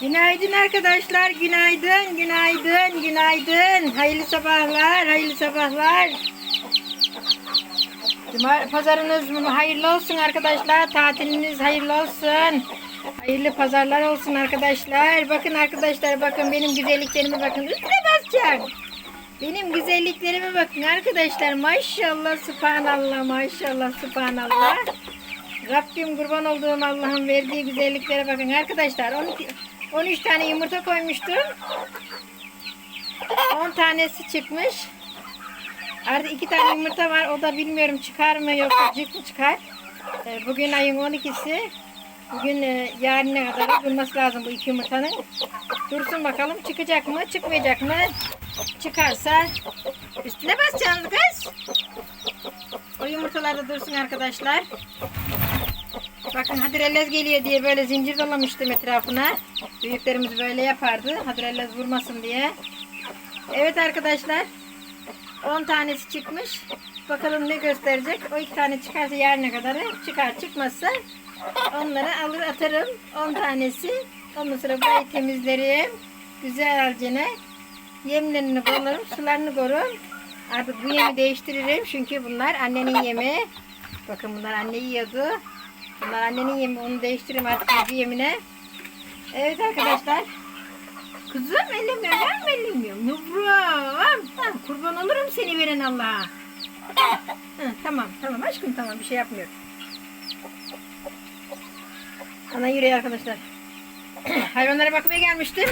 Günaydın arkadaşlar. Günaydın, günaydın, günaydın. Hayırlı sabahlar, hayırlı sabahlar. Pazarınız hayırlı olsun arkadaşlar. Tatiliniz hayırlı olsun. Hayırlı pazarlar olsun arkadaşlar. Bakın arkadaşlar bakın benim güzelliklerime bakın. Üstüne basacağım. Benim güzelliklerime bakın arkadaşlar. Maşallah, subhanallah, maşallah, subhanallah. Rabbim kurban olduğum Allah'ın verdiği güzelliklere bakın arkadaşlar. 12, 13 tane yumurta koymuştum. 10 tanesi çıkmış. Artık 2 tane yumurta var. O da bilmiyorum çıkar mı yoksa cık mı çıkar. Ee, Bugün ayın 12'si. Bugün e, yarına kadar durması lazım bu iki yumurtanın. Dursun bakalım çıkacak mı çıkmayacak mı? Çıkarsa üstüne basacağız kız. O yumurtalar da dursun arkadaşlar. Bakın Hadirellez geliyor diye böyle zincir dolamıştım etrafına. Büyüklerimiz böyle yapardı. Hadirellez vurmasın diye. Evet arkadaşlar. 10 tanesi çıkmış. Bakalım ne gösterecek. O iki tane çıkarsa yarına kadar çıkar. Çıkmazsa onları alır atarım. 10 tanesi. Ondan sonra burayı temizlerim. Güzelce yemlerini koyarım. Sularını korurum. Artık bu yemi değiştiririm. Çünkü bunlar annenin yemi. Bakın bunlar anne yiyordu. Bunlar annenin yemi. Onu değiştiririm artık kendi yemine. Evet arkadaşlar. Kızım ellemiyorum. Ben mi ellemiyorum? Yavrum. Kurban olurum seni veren Allah'a. Tamam tamam aşkım tamam bir şey yapmıyorum. Ana yüreği arkadaşlar. Hayvanlara bakmaya gelmiştim.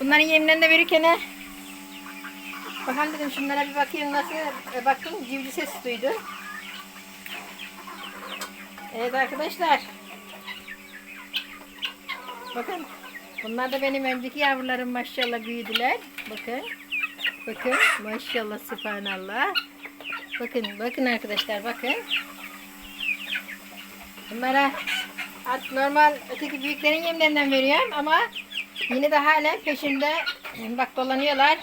Bunların yemlerini de verirken Bakalım dedim şunlara bir bakayım nasıl e, baktım civciv ses duydu. Evet arkadaşlar. Bakın. Bunlar da benim önceki yavrularım maşallah büyüdüler. Bakın. Bakın maşallah subhanallah. Bakın bakın arkadaşlar bakın. Bunlara artık normal öteki büyüklerin yemlerinden veriyorum ama yine de hala peşimde bak dolanıyorlar.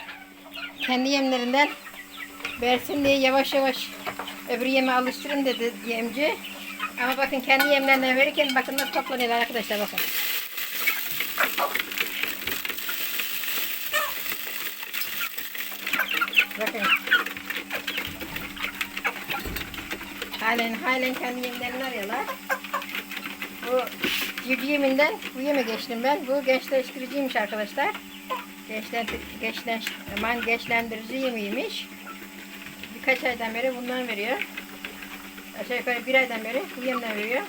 Kendi yemlerinden versin diye yavaş yavaş öbür yeme alıştırın dedi yemci. Ama bakın kendi yemlerinden verirken bakın nasıl toplanıyorlar arkadaşlar bakın. Bakın. Halen halen kendi yemlerini arıyorlar. Bu civciv yeminden bu yeme geçtim ben. Bu gençleştiriciymiş arkadaşlar. Gençlendir, gençleş, aman gençlendirici yemiymiş. Birkaç aydan beri bundan veriyor. Aşağı yukarı bir aydan beri bu yemden veriyor.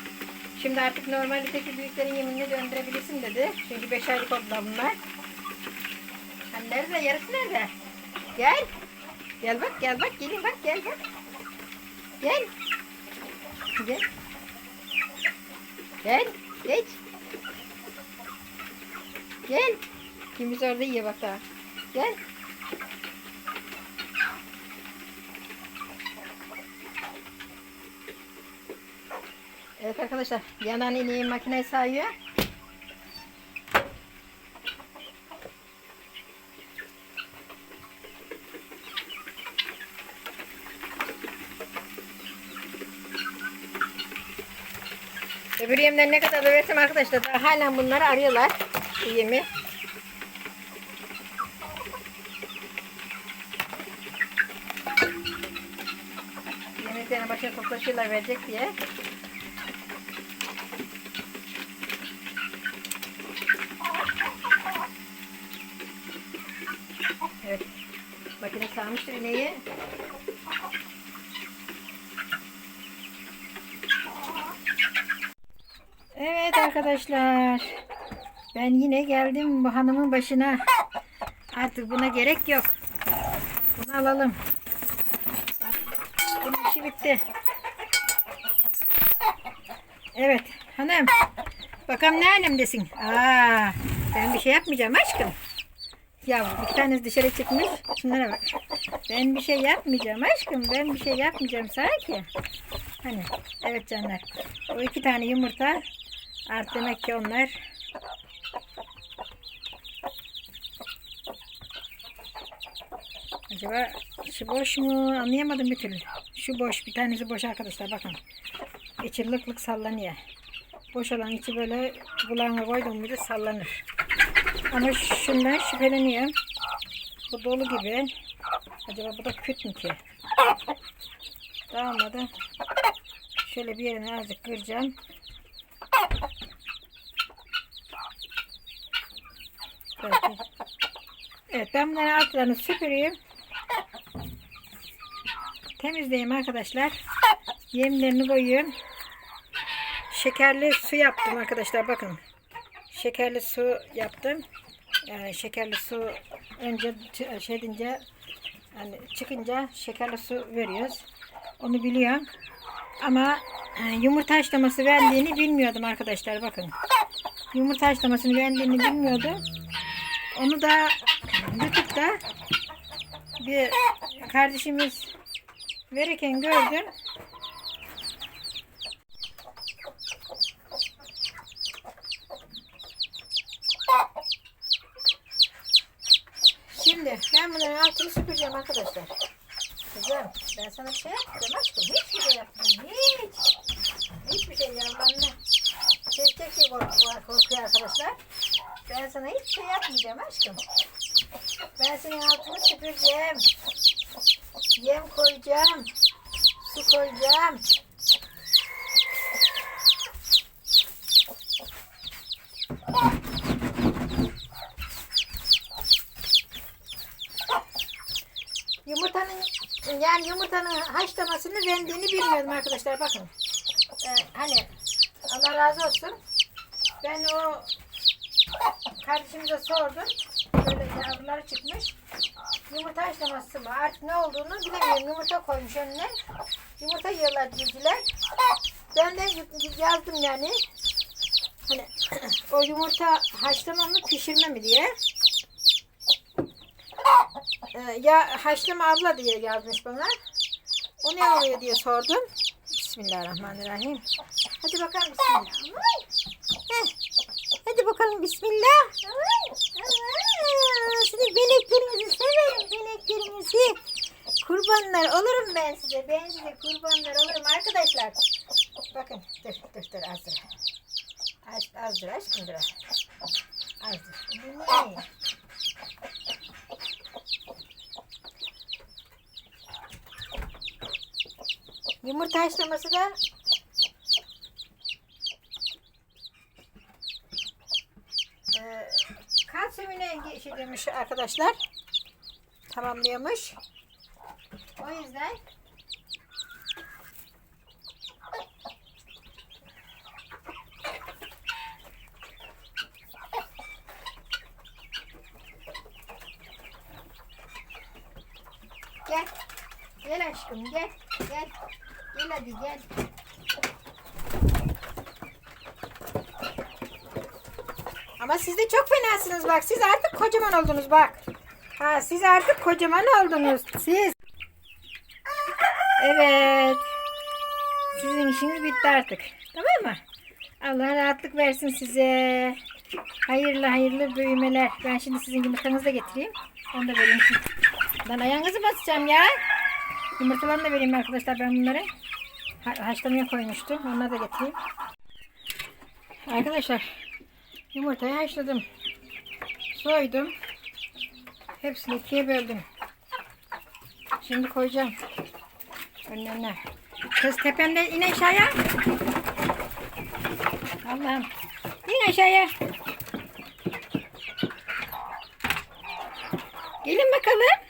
Şimdi artık normal öteki büyüklerin yemini döndürebilirsin dedi. Çünkü 5 aylık oldular bunlar. Hani nerede? Yarısı nerede? Gel. Gel bak, gel bak, gelin bak, gel bak. Gel. Gel. Gel, geç. Gel. Kimisi orada yiyor bak daha. Gel. Evet arkadaşlar, yanan ineği makine sayıyor. Öbür yemden ne kadar da versem arkadaşlar daha halen bunları arıyorlar. Yemi. Yemeklerini başına toplaşıyorlar verecek diye. Evet. Makine sağmıştır ineği. Evet arkadaşlar. Ben yine geldim bu hanımın başına. Artık buna gerek yok. Bunu alalım. İşi bitti. Evet hanım. Bakalım ne alemdesin? Aa, ben bir şey yapmayacağım aşkım. Yavrum bir tanesi dışarı çıkmış. Şunlara bak. Ben bir şey yapmayacağım aşkım. Ben bir şey yapmayacağım sanki. Hani evet canlar. O iki tane yumurta artık demek ki onlar Acaba şu boş mu anlayamadım bir türlü. Şu boş bir tanesi boş arkadaşlar bakın. İçi lık lık sallanıyor. Boş olan içi böyle kulağına koydum muydu sallanır. Ama şundan şüpheleniyorum. Bu dolu gibi. Acaba bu da küt mü ki? Dağılmadı. Şöyle bir yerine azıcık kıracağım. Belki. Evet ben bunların altlarını süpüreyim. Temizleyeyim arkadaşlar. Yemlerini koyuyorum. Şekerli su yaptım arkadaşlar bakın. Şekerli su yaptım. Yani şekerli su önce ç- şey edince yani çıkınca şekerli su veriyoruz. Onu biliyorum. Ama e, yumurta haşlaması verdiğini bilmiyordum arkadaşlar bakın. Yumurta haşlamasını verdiğini bilmiyordum. Onu da YouTube'da bir kardeşimiz verirken gördüm. Şimdi ben bunların altını süpüreceğim arkadaşlar. Kızım ben sana şey yapmayacağım aşkım. Hiçbir şey yapmayacağım. Hiç. Hiçbir şey yapmam. Çekecek şey kork- var korkuyor arkadaşlar. Ben sana hiçbir şey yapmayacağım aşkım. Ben senin altını süpüreceğim. Yem koyacağım. Su koyacağım. Yumurtanın yani yumurtanın haşlamasını vendiğini bilmiyordum arkadaşlar bakın. Ee, hani Allah razı olsun. Ben o kardeşimize sordum. Böyle yavruları çıkmış. Yumurta haşlaması mı? Artık ne olduğunu bilemiyorum. Yumurta koymuş önüne. Yumurta yiyorlar civcivler. Ben de yazdım yani. Hani o yumurta haşlama mı pişirme mi diye. Ee, ya haşlama abla diye yazmış bana. O ne oluyor diye sordum. Bismillahirrahmanirrahim. Hadi bakalım bismillah. Heh. Hadi bakalım bismillah. Aa, Sizin beneklerinizi severim beneklerinizi. Kurbanlar olurum ben size. Ben size kurbanlar olurum arkadaşlar. Bakın dur dur dur azdır. Az, azdır aşkım dur. Azdır. Ne? Yumurta haşlaması da e, kalsiyumunu şey demiş arkadaşlar. Tamamlıyormuş. O yüzden Gel. Gel aşkım gel. Gel. Gel hadi gel. Ama siz de çok fenasınız bak. Siz artık kocaman oldunuz bak. Ha siz artık kocaman oldunuz. Siz. Evet. Sizin işiniz bitti artık. Tamam mı? Allah rahatlık versin size. Hayırlı hayırlı büyümeler. Ben şimdi sizin yumurtanızı da getireyim. Onu da vereyim. Ben ayağınızı basacağım ya. Yumurtalarını da vereyim arkadaşlar ben bunları. Ha- haşlamaya koymuştum. Onları da getireyim. Arkadaşlar yumurtayı haşladım. Soydum. Hepsini ikiye böldüm. Şimdi koyacağım. Önlerine. Kız tepemde in aşağıya. Allah'ım. İn aşağıya. Gelin bakalım.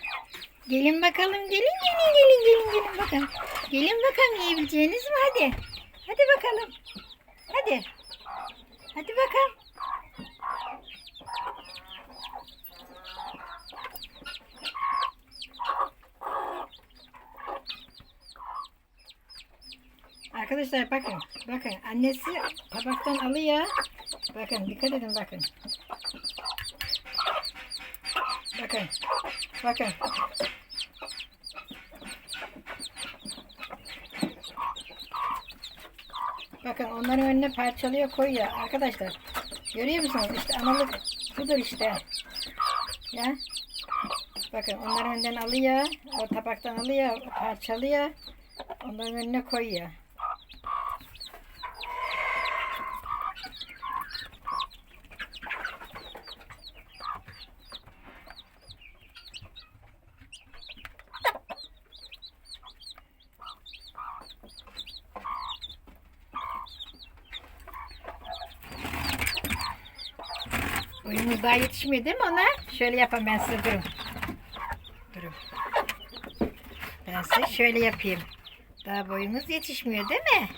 Gelin bakalım. Gelin gelin gelin gelin gelin bakalım. Gelin bakalım yiyebileceğiniz mi? Hadi. Hadi bakalım. Hadi. Hadi bakalım. Arkadaşlar bakın. Bakın annesi tabaktan alıyor. Bakın dikkat edin bakın. Bakın. Bakın. Bakın onların önüne parçalıyor koyuyor arkadaşlar. Görüyor musunuz? İşte analık budur işte. Ya. Bakın onların önden alıyor. O tabaktan alıyor. Parçalıyor. Onların önüne koyuyor. Boyumuz daha yetişmiyor değil mi ona? Şöyle yapayım ben size durun. Durun. Ben size şöyle yapayım. Daha boyumuz yetişmiyor değil mi?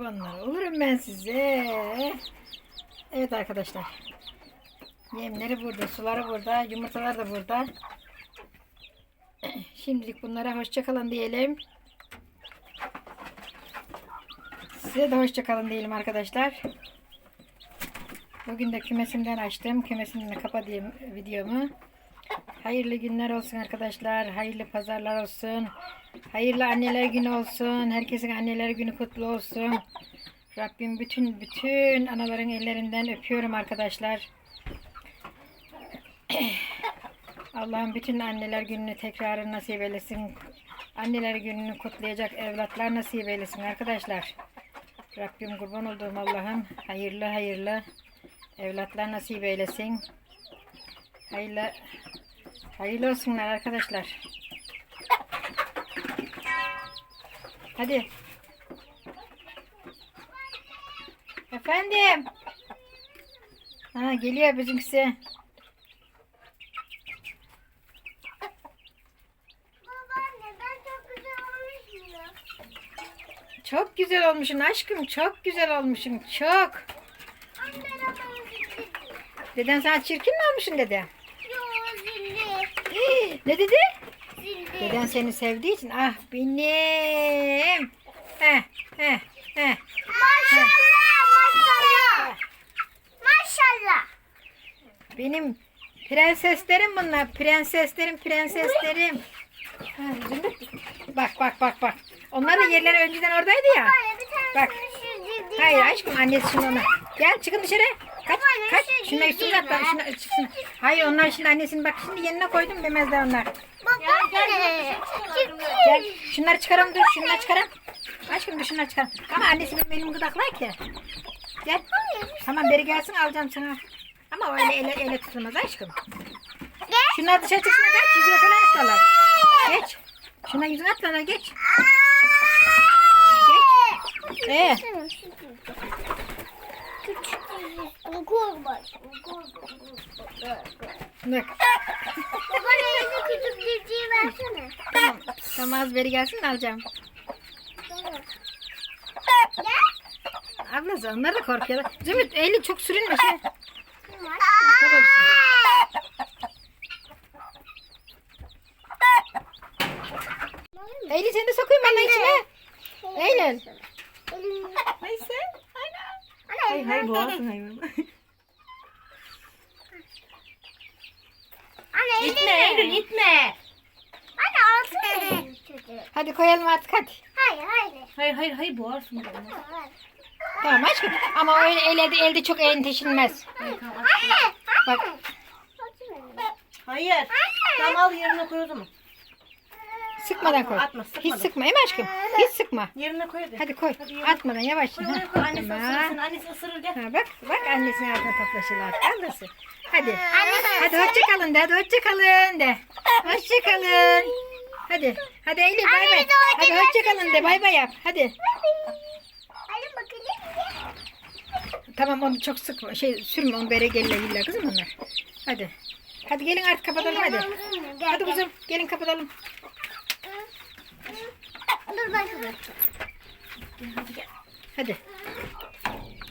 Kurbanlar olurum ben size. Evet arkadaşlar. Yemleri burada, suları burada, yumurtalar da burada. Şimdilik bunlara hoşça kalın diyelim. Size de hoşça kalın diyelim arkadaşlar. Bugün de kümesimden açtım. Kümesimden kapatayım videomu. Hayırlı günler olsun arkadaşlar. Hayırlı pazarlar olsun. Hayırlı anneler günü olsun. Herkesin anneler günü kutlu olsun. Rabbim bütün bütün anaların ellerinden öpüyorum arkadaşlar. Allah'ım bütün anneler gününü tekrar nasip eylesin. Anneler gününü kutlayacak evlatlar nasip eylesin arkadaşlar. Rabbim kurban olduğum Allah'ım hayırlı hayırlı evlatlar nasip eylesin. Hayırlı hayırlı olsunlar arkadaşlar. Hadi. Efendim. Ha geliyor bizimkisi. Çok güzel olmuşsun aşkım. Çok güzel olmuşsun. Çok. Deden sana çirkin mi olmuşsun dede? Yo zilli. Ne dedi? Zilli. Deden seni sevdiği için ah benim. Heh, heh, heh. Maşallah maşallah. Maşallah. Benim prenseslerim bunlar. Prenseslerim, prenseslerim. Ha. Bak bak bak bak. Onlar da yerleri önceden oradaydı ya. Bak. Hayır aşkım annesi şimdi ona. Gel çıkın dışarı. Kaç kaç. şu Şuna üstüne atla. Şuna çıksın. Hayır onlar şimdi annesini bak şimdi yerine koydum demezler onlar. Gel şunları çıkaralım dur şunları çıkaralım. Aşkım dur şunları çıkaralım. Ama annesi benim elimi gıdaklar ki. Gel. Tamam beri gelsin alacağım sana. Ama öyle ele, ele tutulmaz aşkım. Şunlar dışarı çıksın geç yüzüne falan atlarlar. Geç. Şuna yüzüne atlarlar geç. Geç. Ee, bak. Babaanne şu küçük civcivi versene. Tamam. Tamam az beri gelsin alacağım. Gel. Ablası onlar da korkuyorlar. Zümrüt eli çok sürünme şey. Tamam. Tamam. Eylül seni de sokayım ben de içine. Eylül. Neyse. Hayır hayır boğazın hayvanı. Anne İtme Eylül itme. Anne alsana. Hadi koyalım artık hadi. Hayır hayır. Hayır hayır hayır boğarsın bunu. Tamam aşkım. Ama öyle elde, elde çok elin teşinmez. Anne. Bak Hayır. Tamam al yerine koy o zaman. Sıkmadan koy. Atma, Hiç sıkmadan. sıkma değil mi aşkım? Hiç sıkma. Yerine koy hadi. Hadi koy. Hadi yerine Atmadan yavaş. Koy oraya koy. Annesi tamam. ısırırsın. Annesi ısırır gel. Ha, bak bak annesinin altına toplaşırlar. Ablası. Hadi. Annesi Hadi hoşça kalın de. Hadi hoşça kalın de. Hoşça kalın. Hadi. Hadi Eylül bay bay. Hadi hoşça kalın de. Bay bay yap. Hadi. Tamam onu çok sıkma. Şey sürme onu bere gelirler kızım onlar. Hadi. Hadi gelin artık kapatalım hadi. Hadi kuzum gelin kapatalım. Dur ben şunu. Hadi.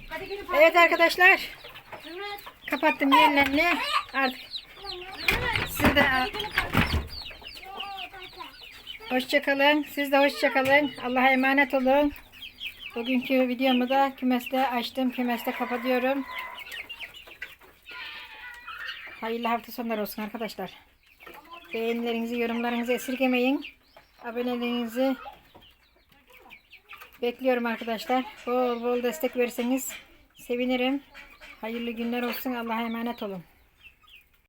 Hadi gelin. Evet arkadaşlar. Kapattım yerlerini. Artık siz de hoşça kalın. Siz de hoşça kalın. Allah'a emanet olun. Bugünkü videomu da kümeste açtım. Kümeste kapatıyorum. Hayırlı hafta sonları olsun arkadaşlar. Beğenilerinizi, yorumlarınızı esirgemeyin. Abonelerinizi bekliyorum arkadaşlar. Bol bol destek verirseniz sevinirim. Hayırlı günler olsun. Allah'a emanet olun.